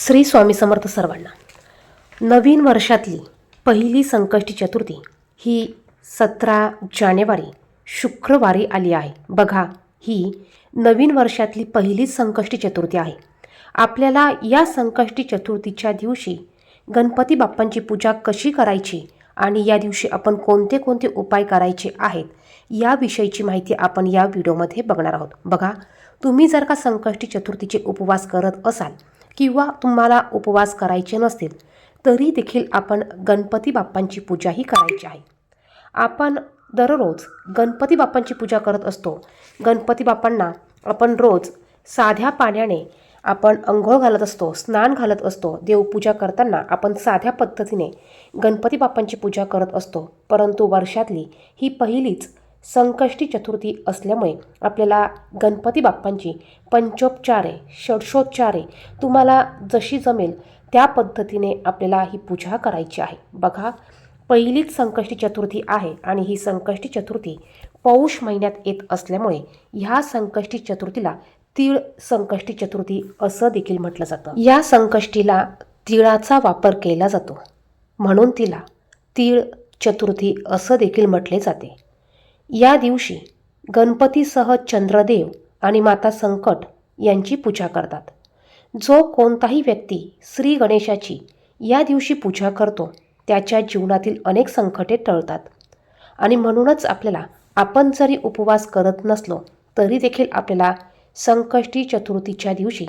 श्री स्वामी समर्थ सर्वांना. नवीन वर्षातली पहिली संकष्टी चतुर्थी ही सतरा जानेवारी शुक्रवारी आली आहे. बघा ही नवीन वर्षातली पहिलीच संकष्टी चतुर्थी आहे. आपल्याला या संकष्टी चतुर्थीच्या दिवशी गणपती बाप्पांची पूजा कशी करायची आणि या दिवशी आपण कोणते कोणते उपाय करायचे आहेत याविषयीची माहिती आपण या व्हिडिओमध्ये बघणार आहोत. बघा तुम्ही जर का संकष्टी चतुर्थीचे उपवास करत असाल किंवा तुम्हाला उपवास करायचे नसतील तरी देखील आपण गणपती बाप्पांची पूजाही करायची आहे. आपण दररोज गणपती बाप्पांची पूजा करत असतो. गणपती बाप्पांना आपण रोज साध्या पाण्याने आपण अंघोळ घालत असतो स्नान घालत असतो देवपूजा करताना आपण साध्या पद्धतीने गणपती बाप्पांची पूजा करत असतो. परंतु वर्षातली ही पहिलीच संकष्टी चतुर्थी असल्यामुळे आपल्याला गणपती बाप्पांची पंचोपचारे षडशोपचारे तुम्हाला जशी जमेल त्या पद्धतीने आपल्याला ही पूजा करायची आहे. बघा पहिलीच संकष्टी चतुर्थी आहे आणि ही संकष्टी चतुर्थी पौष महिन्यात येत असल्यामुळे ह्या संकष्टी चतुर्थीला तीळ संकष्टी चतुर्थी असं देखील म्हटलं जातं. या संकष्टीला तिळाचा वापर केला जातो. म्हणून तिला तीळ चतुर्थी असं देखील म्हटले जाते. या दिवशी गणपतीसह चंद्रदेव आणि माता संकट यांची पूजा करतात. जो कोणताही व्यक्ती श्री गणेशाची या दिवशी पूजा करतो त्याच्या जीवनातील अनेक संकटे टळतात. आणि म्हणूनच आपल्याला आपण जरी उपवास करत नसलो तरी देखील आपल्याला संकष्टी चतुर्थीच्या दिवशी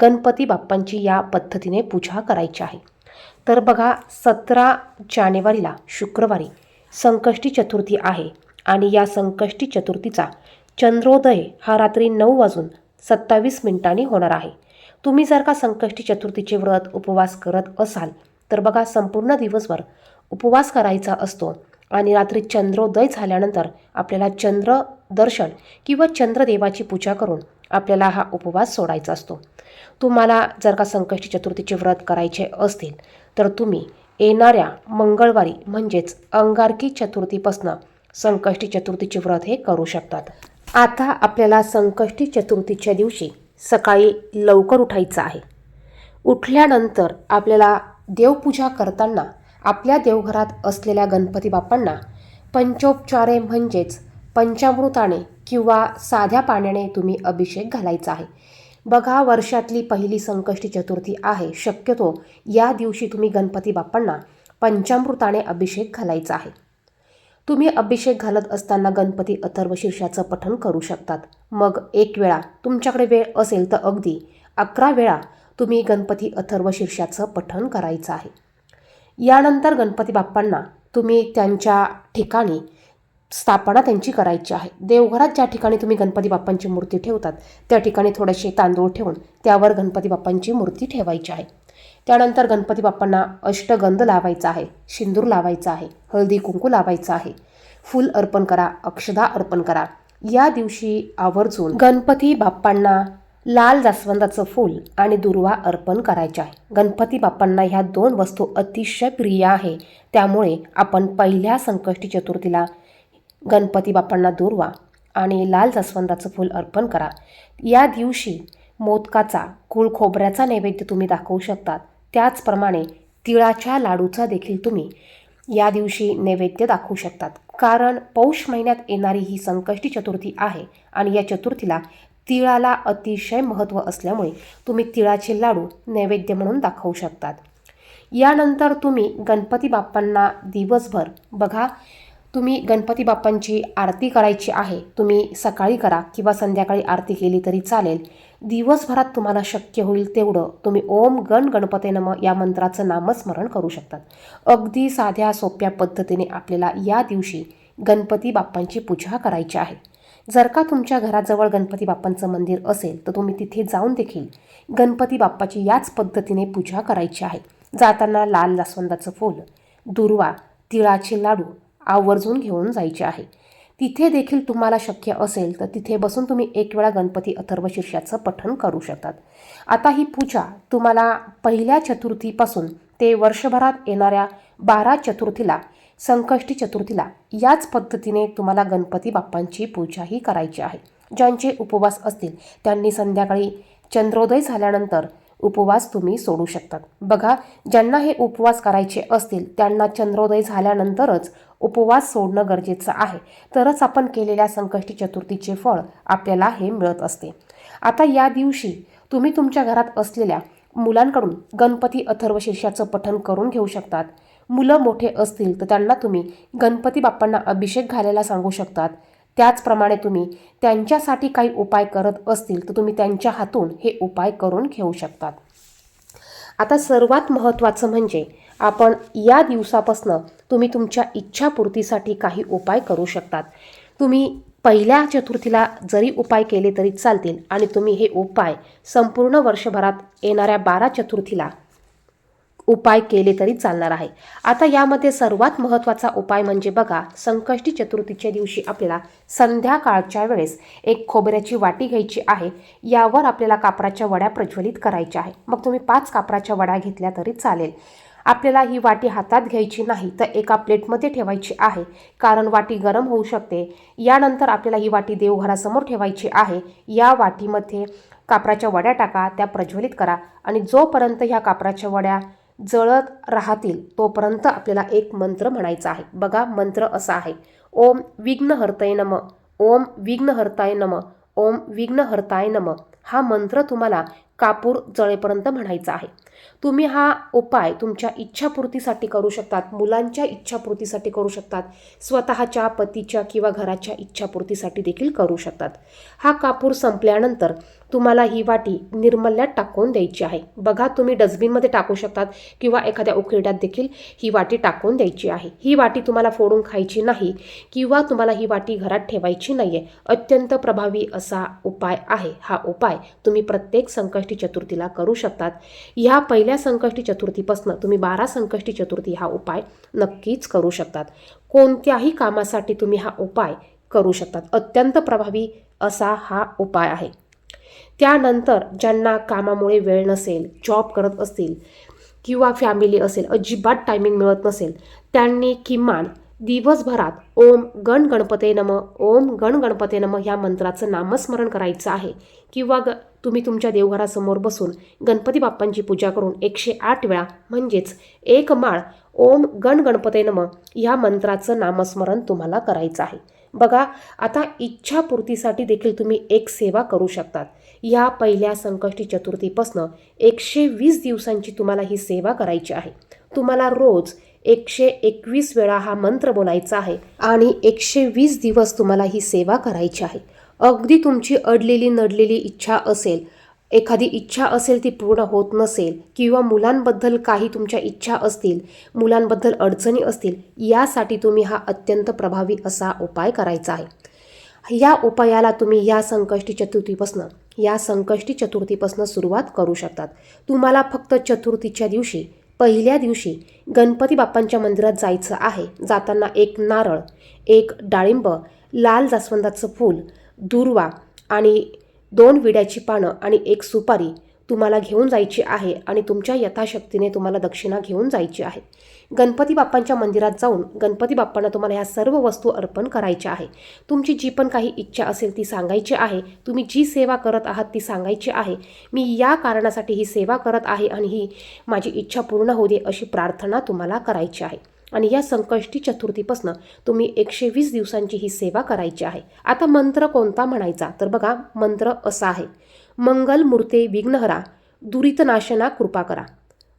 गणपती बाप्पांची या पद्धतीने पूजा करायची आहे. तर बघा सतरा जानेवारीला शुक्रवारी संकष्टी चतुर्थी आहे. आणि या संकष्टी चतुर्थीचा चंद्रोदय हा रात्री नऊ वाजून सत्तावीस मिनिटांनी होणार आहे. तुम्ही जर का संकष्टी चतुर्थीचे व्रत उपवास करत असाल तर बघा संपूर्ण दिवसभर उपवास करायचा असतो आणि रात्री चंद्रोदय झाल्यानंतर आपल्याला चंद्र दर्शन किंवा चंद्रदेवाची पूजा करून आपल्याला हा उपवास सोडायचा असतो. तुम्हाला जर का संकष्टी चतुर्थीचे व्रत करायचे असतील तर तुम्ही येणाऱ्या मंगळवारी म्हणजेच अंगारकी चतुर्थीपासनं संकष्टी चतुर्थीचे व्रत हे करू शकतात. आता आपल्याला संकष्टी चतुर्थीच्या दिवशी सकाळी लवकर उठायचं आहे. उठल्यानंतर आपल्याला देवपूजा करताना आपल्या देवघरात असलेल्या गणपती बाप्पांना पंचोपचारे म्हणजेच पंचामृताने किंवा साध्या पाण्याने तुम्ही अभिषेक घालायचा आहे. बघा वर्षातली पहिली संकष्टी चतुर्थी आहे. शक्यतो या दिवशी तुम्ही गणपती बाप्पांना पंचामृताने अभिषेक घालायचा आहे. तुम्ही अभिषेक घालत असताना गणपती अथर्व शीर्षाचं पठण करू शकतात. मग एक वेळा तुमच्याकडे वेळ असेल तर अगदी अकरा वेळा तुम्ही गणपती अथर्व शीर्षाचं पठण करायचं आहे. यानंतर गणपती बाप्पांना तुम्ही त्यांच्या ठिकाणी स्थापना त्यांची करायची आहे. देवघरात ज्या ठिकाणी तुम्ही गणपती बाप्पांची मूर्ती ठेवतात त्या ठिकाणी थोडेसे तांदूळ ठेवून त्यावर गणपती बाप्पांची मूर्ती ठेवायची आहे. त्यानंतर गणपती बाप्पांना अष्टगंध लावायचा आहे शिंदूर लावायचा आहे हळदी कुंकू लावायचं आहे. फूल अर्पण करा अक्षदा अर्पण करा. या दिवशी आवर्जून गणपती बाप्पांना लाल जास्वंदाचं फूल आणि दुर्वा अर्पण करायचे आहे. गणपती बाप्पांना ह्या दोन वस्तू अतिशय प्रिय आहे. त्यामुळे आपण पहिल्या संकष्टी चतुर्थीला गणपती बाप्पांना दुर्वा आणि लाल जास्वंदाचं फूल अर्पण करा. या दिवशी मोदकाचा कुळ खोबऱ्याचा नैवेद्य तुम्ही दाखवू शकतात. त्याचप्रमाणे तिळाच्या लाडूचा देखील तुम्ही या दिवशी नैवेद्य दाखवू शकतात. कारण पौष महिन्यात येणारी ही संकष्टी चतुर्थी आहे आणि या चतुर्थीला तिळाला अतिशय महत्त्व असल्यामुळे तुम्ही तिळाचे लाडू नैवेद्य म्हणून दाखवू शकतात. यानंतर तुम्ही गणपती बाप्पांना दिवसभर बघा तुम्ही गणपती बाप्पांची आरती करायची आहे तुम्ही सकाळी करा किंवा संध्याकाळी आरती केली तरी चालेल. दिवसभरात तुम्हाला शक्य होईल तेवढं तुम्ही ओम गण गणपते नम या मंत्राचं नामस्मरण करू शकतात. अगदी साध्या सोप्या पद्धतीने आपल्याला या दिवशी गणपती बाप्पांची पूजा करायची आहे. जर का तुमच्या घराजवळ गणपती बाप्पांचं मंदिर असेल तर तुम्ही तिथे जाऊन देखील गणपती बाप्पाची याच पद्धतीने पूजा करायची आहे. जाताना लाल जास्वंदाचं फूल दुर्वा तिळाचे लाडू आवर्जून घेऊन जायचे आहे. तिथे देखील तुम्हाला शक्य असेल तर तिथे बसून तुम्ही एक वेळा गणपती अथर्व शीर्षाचं पठण करू शकतात. आता ही पूजा तुम्हाला पहिल्या चतुर्थीपासून ते वर्षभरात येणाऱ्या बारा चतुर्थीला संकष्टी चतुर्थीला याच पद्धतीने तुम्हाला गणपती बाप्पांची पूजाही करायची आहे. ज्यांचे उपवास असतील त्यांनी संध्याकाळी चंद्रोदय झाल्यानंतर उपवास तुम्ही सोडू शकतात. बघा ज्यांना हे उपवास करायचे असतील त्यांना चंद्रोदय झाल्यानंतरच उपवास सोडणं गरजेचं आहे. तरच आपण केलेल्या संकष्टी चतुर्थीचे फळ आपल्याला हे मिळत असते. आता या दिवशी तुम्ही तुमच्या घरात असलेल्या मुलांकडून गणपती अथर्वशीर्षाचं पठण करून घेऊ शकतात. मुलं मोठे असतील तर त्यांना तुम्ही गणपती बाप्पांना अभिषेक घालायला सांगू शकतात. त्याचप्रमाणे तुम्ही त्यांच्यासाठी काही उपाय करत असतील तर तुम्ही त्यांच्या हातून हे उपाय करून घेऊ शकतात. आता सर्वात महत्त्वाचं म्हणजे आपण या दिवसापासनं तुम्ही तुमच्या इच्छापूर्तीसाठी काही उपाय करू शकतात. तुम्ही पहिल्या चतुर्थीला जरी उपाय केले तरी चालतील आणि तुम्ही हे उपाय संपूर्ण वर्षभरात येणाऱ्या बारा चतुर्थीला उपाय केले तरी चालणार आहे. आता यामध्ये सर्वात महत्त्वाचा उपाय म्हणजे बघा संकष्टी चतुर्थीच्या दिवशी आपल्याला संध्याकाळच्या वेळेस एक खोबऱ्याची वाटी घ्यायची आहे. यावर आपल्याला कापराच्या वड्या प्रज्वलित करायच्या आहे. मग तुम्ही पाच कापराच्या वड्या घेतल्या तरी चालेल. आपल्याला ही वाटी हातात घ्यायची नाही तर एका प्लेटमध्ये ठेवायची आहे. कारण वाटी गरम होऊ शकते. यानंतर आपल्याला ही वाटी देवघरासमोर ठेवायची आहे. या वाटीमध्ये कापराच्या वड्या टाका त्या प्रज्वलित करा आणि जोपर्यंत ह्या कापराच्या वड्या जळत राहतील तोपर्यंत आपल्याला एक मंत्र म्हणायचा आहे. बघा मंत्र असा आहे. ओम विघ्नहर्तय नम ओम विघ्नहर्ताय नम ओम विघ्नहर्ताय नम. हा मंत्र तुम्हाला कापूर जळेपर्यंत म्हणायचा आहे. तुम्ही हा उपाय तुमच्या इच्छापूर्तीसाठी करू शकतात मुलांच्या इच्छापूर्तीसाठी करू शकतात स्वतःच्या पतीच्या किंवा घराच्या इच्छापूर्तीसाठी देखील करू शकतात. हा कापूर संपल्यानंतर तुम्हाला ही वाटी निर्मल्यात टाकून द्यायची आहे. बघा तुम्ही डस्टबिनमध्ये टाकू शकतात किंवा एखाद्या उकिरड्यात देखील ही वाटी टाकून द्यायची आहे. ही वाटी तुम्हाला फोडून खायची नाही किंवा तुम्हाला ही वाटी घरात ठेवायची नाही आहे अत्यंत प्रभावी असा उपाय आहे. हा उपाय तुम्ही प्रत्येक संकष्टी चतुर्थीला करू शकतात. ह्या पहिल्या संकष्टी चतुर्थीपासून तुम्ही बारा संकष्टी चतुर्थी हा उपाय नक्कीच करू शकतात. कोणत्याही कामासाठी तुम्ही हा उपाय करू शकतात. अत्यंत प्रभावी असा हा उपाय आहे. त्यानंतर ज्यांना कामामुळे वेळ नसेल जॉब करत असतील किंवा फॅमिली असेल अजिबात टायमिंग मिळत नसेल त्यांनी किमान दिवसभरात ओम गण गणपते नम ओम गण गणपते नम ह्या मंत्राचं नामस्मरण करायचं आहे. किंवा ग तुम्ही तुमच्या देवघरासमोर बसून गणपती बाप्पांची पूजा करून एकशे आठ वेळा म्हणजेच एक माळ ओम गण गणपते नम ह्या मंत्राचं नामस्मरण तुम्हाला करायचं आहे. बघा आता इच्छापूर्तीसाठी देखील तुम्ही एक सेवा करू शकतात. या पहिल्या संकष्टी चतुर्थीपासनं एकशे वीस दिवसांची तुम्हाला ही सेवा करायची आहे. तुम्हाला रोज एकशे एकवीस वेळा हा मंत्र बोलायचा आहे आणि एकशे वीस दिवस तुम्हाला ही सेवा करायची आहे. अगदी तुमची अडलेली नडलेली इच्छा असेल एखादी इच्छा असेल ती पूर्ण होत नसेल किंवा मुलांबद्दल काही तुमच्या इच्छा असतील मुलांबद्दल अडचणी असतील यासाठी तुम्ही हा अत्यंत प्रभावी असा उपाय करायचा आहे. या उपायाला तुम्ही या संकष्टी चतुर्थीपासनं या संकष्टी चतुर्थीपासनं सुरुवात करू शकतात. तुम्हाला फक्त चतुर्थीच्या दिवशी पहिल्या दिवशी गणपती बाप्पांच्या मंदिरात जायचं आहे. जाताना एक नारळ एक डाळिंब लाल जास्वंदाचं फूल दुर्वा आणि दोन विड्याची पानं आणि एक सुपारी तुम्हाला घेऊन जायची आहे आणि तुमच्या यथाशक्तीने तुम्हाला दक्षिणा घेऊन जायची आहे. गणपती बाप्पांच्या मंदिरात जाऊन गणपती बाप्पांना तुम्हाला ह्या सर्व वस्तू अर्पण करायच्या आहे. तुमची जी पण काही इच्छा असेल ती सांगायची आहे. तुम्ही जी सेवा करत आहात ती सांगायची आहे. मी या कारणासाठी ही सेवा करत आहे आणि ही माझी इच्छा पूर्ण होऊ दे अशी प्रार्थना तुम्हाला करायची आहे. आणि या संकष्टी चतुर्थीपासनं तुम्ही एकशे वीस दिवसांची ही सेवा करायची आहे. आता मंत्र कोणता म्हणायचा? तर बघा मंत्र असा आहे. मंगल मूर्ते विघ्नहरा दुरितनाशना कृपा करा.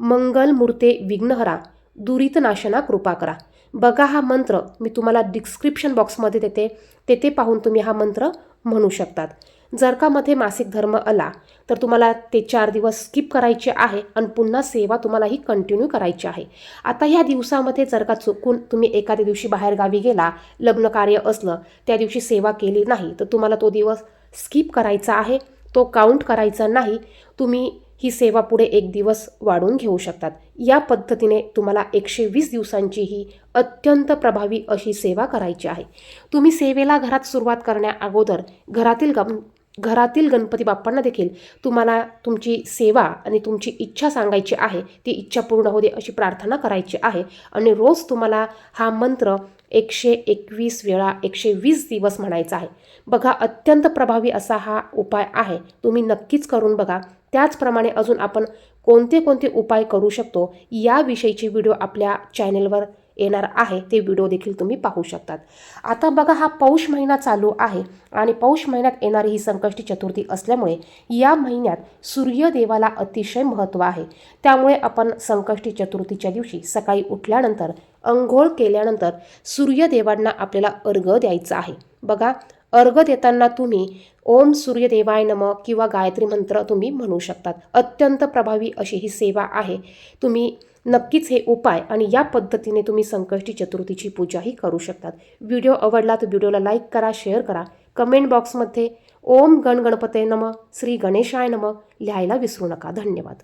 मंगल मूर्ते विघ्नहरा दुरितनाशना कृपा करा. बघा हा मंत्र मी तुम्हाला डिस्क्रिप्शन बॉक्समध्ये देते. तेथे पाहून तुम्ही हा मंत्र म्हणू शकतात. जर का मध्ये मासिक धर्म आला तर तुम्हाला ते चार दिवस स्किप करायचे आहे आणि पुन्हा सेवा तुम्हाला ही कंटिन्यू करायची आहे. आता ह्या दिवसामध्ये जर का चुकून तुम्ही एखाद्या दिवशी बाहेरगावी गेला लग्न कार्य असलं त्या दिवशी सेवा केली नाही तर तुम्हाला तो दिवस स्किप करायचा आहे तो काउंट करायचा नाही तुम्ही ही सेवा पुढे एक दिवस वाढवून घेऊ शकतात. या पद्धतीने तुम्हाला एकशे वीस दिवसांची ही अत्यंत प्रभावी अशी सेवा करायची आहे. तुम्ही सेवेला घरात सुरुवात करण्या अगोदर घरातील गम घरातील गणपती बाप्पांना देखील तुम्हाला तुमची सेवा आणि तुमची इच्छा सांगायची आहे ती इच्छा पूर्ण होऊ दे अशी प्रार्थना करायची आहे. आणि रोज तुम्हाला हा मंत्र एकशे एकवीस वेळा एकशे वीस दिवस म्हणायचा आहे. बघा अत्यंत प्रभावी असा हा उपाय आहे. तुम्ही नक्कीच करून बघा. त्याचप्रमाणे अजून आपण कोणते कोणते उपाय करू शकतो याविषयीचे व्हिडिओ आपल्या चॅनेलवर येणार आहे ते व्हिडिओ देखील तुम्ही पाहू शकतात. आता बघा हा पौष महिना चालू आहे आणि पौष महिन्यात येणारी ही संकष्टी चतुर्थी असल्यामुळे या महिन्यात सूर्यदेवाला अतिशय महत्त्व आहे. त्यामुळे आपण संकष्टी चतुर्थीच्या दिवशी सकाळी उठल्यानंतर अंघोळ केल्यानंतर सूर्यदेवांना आपल्याला अर्घ द्यायचा आहे. बघा अर्घ देताना तुम्ही ओम सूर्यदेवाय नम किंवा गायत्री मंत्र तुम्ही म्हणू शकतात. अत्यंत प्रभावी अशी ही सेवा आहे. तुम्ही नक्कीच हे उपाय आणि या पद्धतीने तुम्ही संकष्टी चतुर्थीची पूजाही करू शकतात. व्हिडिओ आवडला तर व्हिडिओला लाईक करा शेअर करा. कमेंट बॉक्समध्ये ओम गण गणपते नम श्री गणेशाय नम लिहायला विसरू नका. धन्यवाद.